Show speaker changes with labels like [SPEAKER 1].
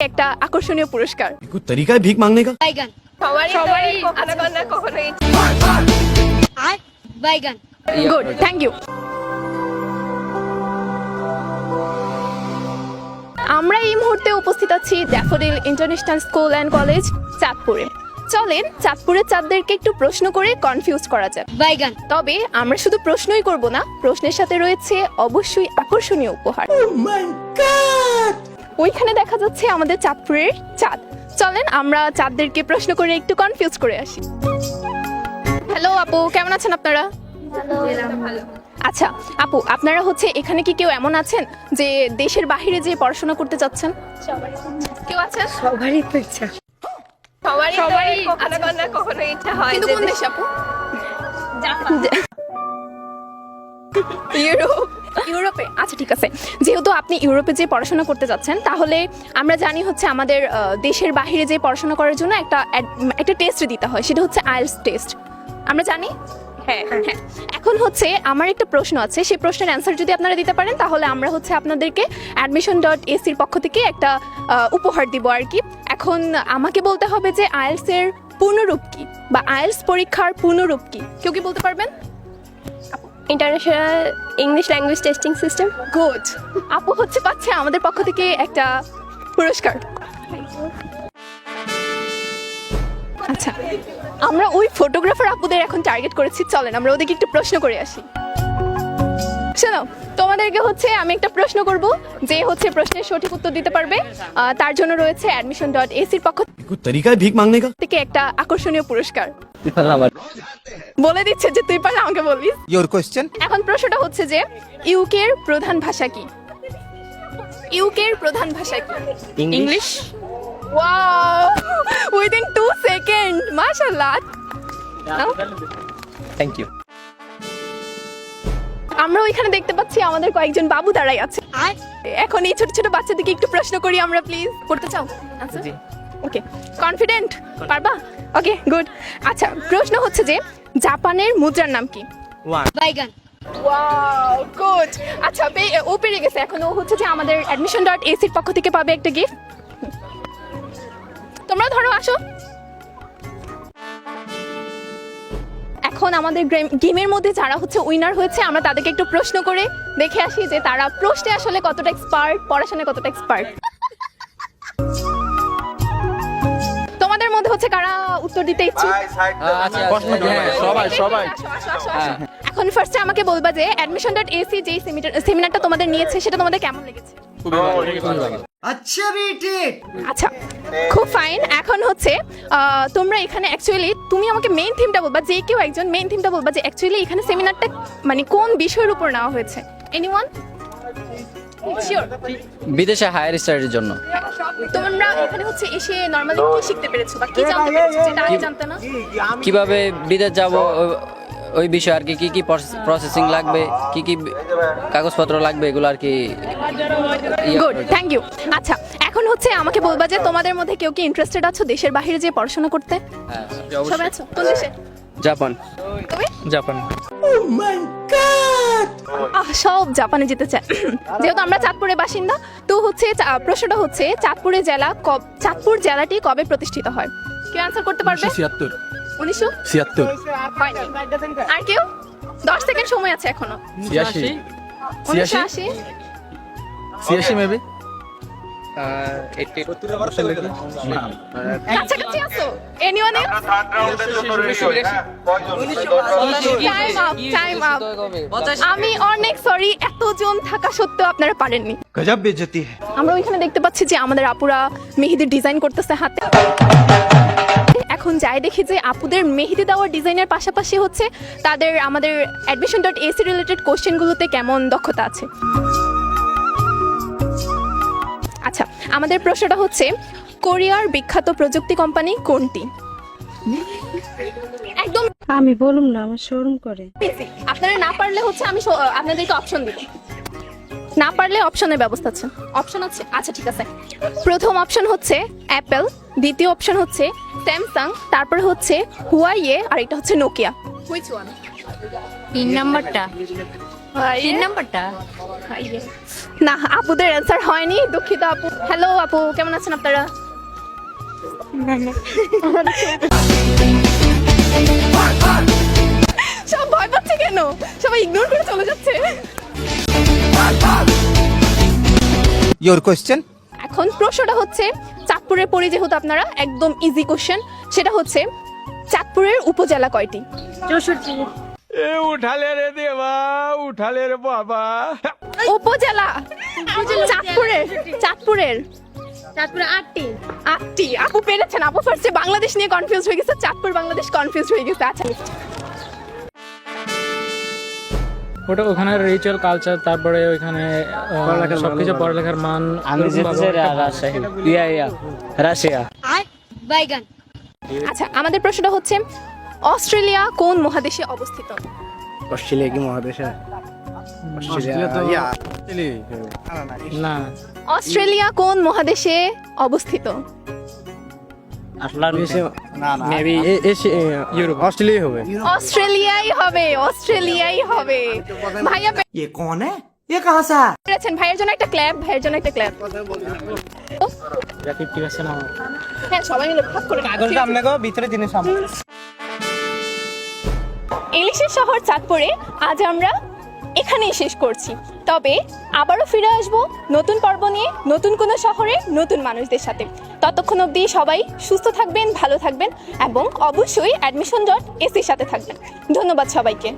[SPEAKER 1] একটা আকর্ষণীয় পুরস্কার
[SPEAKER 2] कोई तरीका है भीख मांगने का
[SPEAKER 3] বাইগান
[SPEAKER 1] সবারই
[SPEAKER 3] সবারই
[SPEAKER 1] কখনো না কখনো
[SPEAKER 3] আর বাইগান
[SPEAKER 1] গুড থ্যাংক ইউ আমরা এই মুহূর্তে উপস্থিত আছি Daffodil International School and College চাঁদপুরে চলেন চাঁদপুরের চাঁদদেরকে একটু প্রশ্ন করে কনফিউজ করা যাক
[SPEAKER 3] বাইগান
[SPEAKER 1] তবে আমরা শুধু প্রশ্নই করব না প্রশ্নের সাথে রয়েছে অবশ্যই আকর্ষণীয় উপহার ওইখানে দেখা যাচ্ছে আমাদের চাঁদপুরের চাঁদ। চলেন আমরা চাঁদদেরকে প্রশ্ন করে একটু কনফিউজ করে আসি। হ্যালো আপু কেমন আছেন আপনারা? আচ্ছা আপু আপনারা হচ্ছে এখানে কি কেউ এমন আছেন যে দেশের বাইরে যে পড়াশোনা করতে চাচ্ছেন? কেউ আছেন?
[SPEAKER 3] সবারই তো ইচ্ছা।
[SPEAKER 1] সবারই
[SPEAKER 3] সবারই
[SPEAKER 1] কখনো কখনো ইচ্ছা হয় কিন্তু কোন দেশ আপু? ইউরোপ। ইউরোপে। আচ্ছা ঠিক আছে। যেহেতু আপনি ইউরোপে যে পড়াশোনা করতে যাচ্ছেন তাহলে আমরা জানি হচ্ছে আমাদের দেশের বাইরে যে পড়াশোনা করার জন্য একটা একটা টেস্ট দিতে হয়। সেটা হচ্ছে আইএলস টেস্ট আমরা জানি? হ্যাঁ হ্যাঁ। এখন হচ্ছে আমার একটা প্রশ্ন আছে। সেই প্রশ্নের অ্যান্সার যদি আপনারা দিতে পারেন তাহলে আমরা হচ্ছে আপনাদেরকে অ্যাডমিশন ডট এসির পক্ষ থেকে একটা উপহার দিব আর কি। এখন আমাকে বলতে হবে যে আইএলস এর পূর্ণরূপ কি? বা আইএলস পরীক্ষার পূর্ণরূপ কি? কেউ কি বলতে পারবেন?
[SPEAKER 4] International English Language Testing System
[SPEAKER 1] good আপু হচ্ছে পাচ্ছে আমাদের পক্ষ থেকে একটা পুরস্কার। আচ্ছা আমরা ওই ফটোগ্রাফার আপুদের এখন টার্গেট করেছি। চলেন আমরা ওদেরকে একটু প্রশ্ন করে আসি। শোনো তোমাদেরকে হচ্ছে আমি একটা প্রশ্ন করব যে হচ্ছে প্রশ্নের সঠিক উত্তর দিতে পারবে। তার জন্য রয়েছে অ্যাডমিশন ডট এসির পক্ষ
[SPEAKER 2] कोई तरीका है भीख मांगने का
[SPEAKER 1] থেকে একটা আকর্ষণীয় পুরস্কার বলে দিচ্ছে যে তুই পারলে আমাকে বলবি
[SPEAKER 5] Your question?
[SPEAKER 1] এখন প্রশ্নটা হচ্ছে যে ইউকের প্রধান ভাষা কি ইউকের প্রধান ভাষা কি English wow within two second মাশাআল্লাহ
[SPEAKER 5] Thank you.
[SPEAKER 1] আমরা ওইখানে দেখতে পাচ্ছি আমাদের কয়েকজন বাবু দাঁড়াই আছে
[SPEAKER 3] আর
[SPEAKER 1] এখন এই ছোট ছোট বাচ্চাদেরকে একটু প্রশ্ন করি আমরা প্লিজ করতে চাও ওকে কনফিডেন্ট পারবা? ওকে গুড আচ্ছা প্রশ্ন হচ্ছে যে জাপানের মুদ্রার নাম কি?
[SPEAKER 3] বাইগান
[SPEAKER 1] ওয়াও গুড আচ্ছা পে- ও পেরে গেছে। এখন ও হচ্ছে যে আমাদের অ্যাডমিশন ডট এসির পক্ষ থেকে পাবে একটা গিফট তোমরা ধরো আসো। এখন আমাদের গেমের মধ্যে যারা হচ্ছে উইনার হয়েছে আমরা তাদেরকে একটু প্রশ্ন করে দেখে আসি যে তারা প্রশ্নে আসলে কতটা এক্সপার্ট পড়াশোনায় কতটা এক্সপার্ট হচ্ছে কারা উত্তর দিতে ইচ্ছুক?
[SPEAKER 5] সবাই সবাই।
[SPEAKER 1] এখন ফার্স্টে আমাকে বলবা যে অ্যাডমিশন ডট এসি যে সেমিনারটা তোমাদের নিয়েছে সেটা তোমাদের কেমন লেগেছে? আচ্ছা আচ্ছা খুব ফাইন এখন হচ্ছে আহ, তোমরা এখানে অ্যাকচুয়ালি তুমি আমাকে মেইন থিমটা বলবা যে কেউ একজন মেইন থিমটা বলবা যে অ্যাকচুয়ালি এখানে সেমিনারটা মানে কোন বিষয়ের উপর নেওয়া হয়েছে। এনিওয়ান শিওর
[SPEAKER 6] বিদেশে হায়ার স্টাডির জন্য।
[SPEAKER 1] তোমরা এখানে হচ্ছে এসে নর্মালি কি শিখতে পেরেছ বা কি জানতে পেরেছ যেটা আগে জানতে না?
[SPEAKER 6] কীভাবে বিদেশ যাব ওই বিষয়ে আর কি কি কি প্রসেসিং লাগবে কি কি কাগজপত্র লাগবে এগুলো আর কি
[SPEAKER 1] গুড থ্যাংক ইউ আচ্ছা এখন হচ্ছে আমাকে বলবা যে তোমাদের মধ্যে কেউ কি ইন্টারেস্টেড আছো দেশের বাইরে যে পড়াশোনা করতে?
[SPEAKER 6] হ্যাঁ,
[SPEAKER 1] সবাই আছো? কোন দেশে?
[SPEAKER 5] জাপান। জাপান।
[SPEAKER 1] oh সব জাপানে যেতে চায়। যেহেতু আমরা চাঁদপুরের বাসিন্দা তো হচ্ছে প্রশ্নটা হচ্ছে চাঁদপুরে জেলা কব চাঁদপুর জেলাটি কবে প্রতিষ্ঠিত হয়? কেউ অ্যান্সার করতে পারবে?
[SPEAKER 2] ছিয়াত্তর।
[SPEAKER 1] উনিশশো? ছিয়াত্তর। আর কেউ? দশ সেকেন্ড সময় আছে এখনও। ছিয়াশি।
[SPEAKER 2] ছিয়াশি? ছিয়াশি মেবি
[SPEAKER 1] কাছাকাছি আমি অনেক সরি এতজন থাকা সত্ত্বেও আপনারা পারেননি। আমরা ওইখানে দেখতে পাচ্ছি যে আমাদের আপুরা মেহেদির ডিজাইন করতেছে হাতে। এখন যাই দেখি যে আপুদের মেহেদি দেওয়ার ডিজাইনের পাশাপাশি হচ্ছে তাদের আমাদের অ্যাডমিশন ডট এসি রিলেটেড কোশ্চেনগুলোতে কেমন দক্ষতা আছে। আমাদের প্রশ্নটা হচ্ছে কোরিয়ার বিখ্যাত প্রযুক্তি কোম্পানি কোনটি? একদম
[SPEAKER 7] আমি বলুম না আমার শোরুম করে।
[SPEAKER 1] আপনারা না পারলে হচ্ছে আমি আপনাদেরকে অপশন দিব। না পারলে অপশনের ব্যবস্থা আছে। অপশন আছে? আচ্ছা ঠিক আছে। প্রথম অপশন হচ্ছে অ্যাপেল দ্বিতীয় অপশন হচ্ছে স্যামসাং তারপরে হচ্ছে হুয়াইয়ে আর এটা হচ্ছে নোকিয়া হুইচ ওয়ান
[SPEAKER 3] তিন নাম্বারটা। তিন নাম্বারটা?
[SPEAKER 1] না আপুদের অ্যান্সার হয়নি দুঃখিত আপু। হ্যালো আপু কেমন আছেন আপনারা? সব ভয় পাচ্ছে কেন? সবাই ইগনোর করে চলে যাচ্ছে।
[SPEAKER 5] ইওর কোয়েশ্চেন
[SPEAKER 1] এখন প্রশ্নটা হচ্ছে চাঁদপুরের পড়ে যেহেতু আপনারা একদম ইজি কোশ্চেন সেটা হচ্ছে চাঁদপুরের উপজেলা কয়টি?
[SPEAKER 3] চৌষট্টি।
[SPEAKER 5] এ উঠালে রে দেবা উঠালে রে বাবা।
[SPEAKER 1] উপজেলা। চাঁদপুরের চাঁদপুরের।
[SPEAKER 3] চাঁদপুরে আটটি।
[SPEAKER 1] আটটি। আপু পেরেছেন আপু ফার্স্টে বাংলাদেশ নিয়ে কনফিউজ হয়ে গেছে চাঁদপুর বাংলাদেশ কনফিউজ হয়ে গেছে আচ্ছা।
[SPEAKER 8] ওটা ওখানে রিচুয়াল কালচার তারপরে ওইখানে সবকিছু পড়ালেখার মান
[SPEAKER 6] আমি রাশিয়া।
[SPEAKER 1] আচ্ছা আমাদের প্রশ্নটা হচ্ছে অস্ট্রেলিয়া কোন মহাদেশে অবস্থিত
[SPEAKER 5] ऑस्ट्रेलिया की महादेश है ऑस्ट्रेलिया तो या
[SPEAKER 8] না
[SPEAKER 1] অস্ট্রেলিয়া কোন মহাদেশে অবস্থিত
[SPEAKER 6] আটলান্টিক
[SPEAKER 5] ना ना
[SPEAKER 8] মেবি ইউরোপ
[SPEAKER 5] ऑस्ट्रेलिया हो गए
[SPEAKER 1] অস্ট্রেলিয়াই হবে অস্ট্রেলিয়াই হবে ভাইয়া
[SPEAKER 5] ये कौन है ये कहाँ से
[SPEAKER 1] পেরেছেন ভাইয়ের জন্য একটা ক্ল্যাপ ভাইয়ের জন্য একটা ক্ল্যাপ
[SPEAKER 8] ফিফটি পার্সেন্ট আমার
[SPEAKER 1] হ্যাঁ সবাই মিলে ভাগ করে নিই।
[SPEAKER 5] हमने को भीतर जिनिस हम
[SPEAKER 1] ইলিশের শহর চাঁদপুরে আজ আমরা এখানেই শেষ করছি। তবে আবারও ফিরে আসব নতুন পর্ব নিয়ে, নতুন কোনো শহরে, নতুন মানুষদের সাথে। ততক্ষণ অবধি সবাই সুস্থ থাকবেন, ভালো থাকবেন এবং অবশ্যই অ্যাডমিশন ডট এসির সাথে থাকবেন। ধন্যবাদ সবাইকে।